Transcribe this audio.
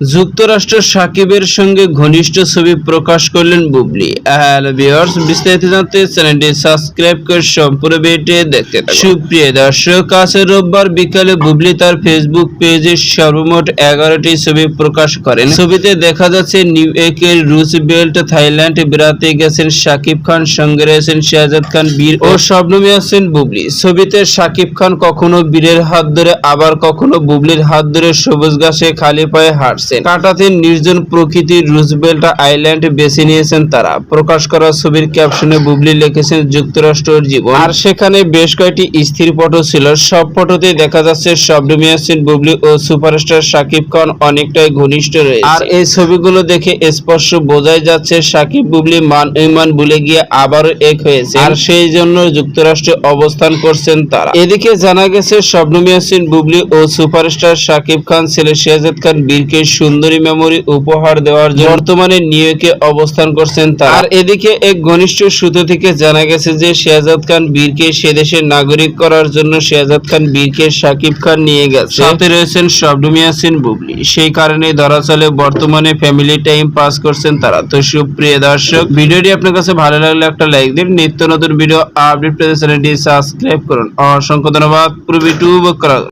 যুক্তরাষ্ট্র সাকিবের সঙ্গে ঘনিষ্ঠ ছবি প্রকাশ করলেন বুবলি। বিস্তারিত জানতে চ্যানেলটি সাবস্ক্রাইব করে সম্পূর্ণ দেখতে সুপ্রিয় দর্শক, আজ রোববার বিকালে বুবলি তার ফেসবুক পেজে সর্বমোট এগারোটি ছবি প্রকাশ করেন। ছবিতে দেখা যাচ্ছে নিউ ইয়র্কের রুজবেল্ট থাইল্যান্ড বেড়াতে গেছেন সাকিব খান, সঙ্গে রয়েছেন শাহজাদ খান, বীর ও শবনমী আছেন বুবলি। ছবিতে সাকিব খান কখনো বীরের হাত ধরে, আবার কখনো বুবলির হাত ধরে সবুজ ঘাসে খালি পায়ে হাঁটছেন কাটাতে নির্জন প্রকৃতির রুজবেল্ট আইল্যান্ড বেছে নিয়েছেন তারা। প্রকাশ করা ছবির ক্যাপশনে বুবলি লিখেছেন যুক্তরাষ্ট্রের জীবন। আর সেখানে বেশ কয়েকটি স্থির ফটো ছিল। সব ফটোতে দেখা যাচ্ছে শবনমী আছেন বুবলি ও সুপারস্টার সাকিব খান অনেকটাই ঘনিষ্ঠ রয়েছে। আর এই ছবিগুলো দেখে স্পষ্ট বোঝাই যাচ্ছে সাকিব বুবলি মান ইমান ভুলে গিয়ে আবারও এক হয়েছে আর সেই জন্য যুক্তরাষ্ট্রে অবস্থান করছেন তারা। এদিকে জানা গেছে শবনমী ইয়াসিন বুবলি ও সুপারস্টার সাকিব খান ছেলে শেহজাদ খান, বীরকে সুন্দরী মেমোরি উপহার দেওয়ার জন্য বর্তমানে নিউইয়র্কে অবস্থান করছেন তারা। আর এদিকে এক ঘনিষ্ঠ সূত্র থেকে জানা গেছে যে শেহজাদ খান বীরকে সে দেশের নাগরিক করার জন্য শেহজাদ খান বীরকে সাকিব খান নিয়ে গেছে। সাথে রয়েছেন শবনমী ইয়াসিন বুবলি। সেই কারণে ধরা চলে বর্তমানে ফ্যামিলি টাইম পাস করছেন তারা। তো সুপ্রিয় দর্শক, ভিডিওটি আপনার কাছে ভালো লাগলে একটা লাইক দিন। নিত্য নতুন ভিডিও আপডেট পেতে চ্যানেলটি সাবস্ক্রাইব করুন। অসংখ্য ধন্যবাদ। পুরো করার জন্য।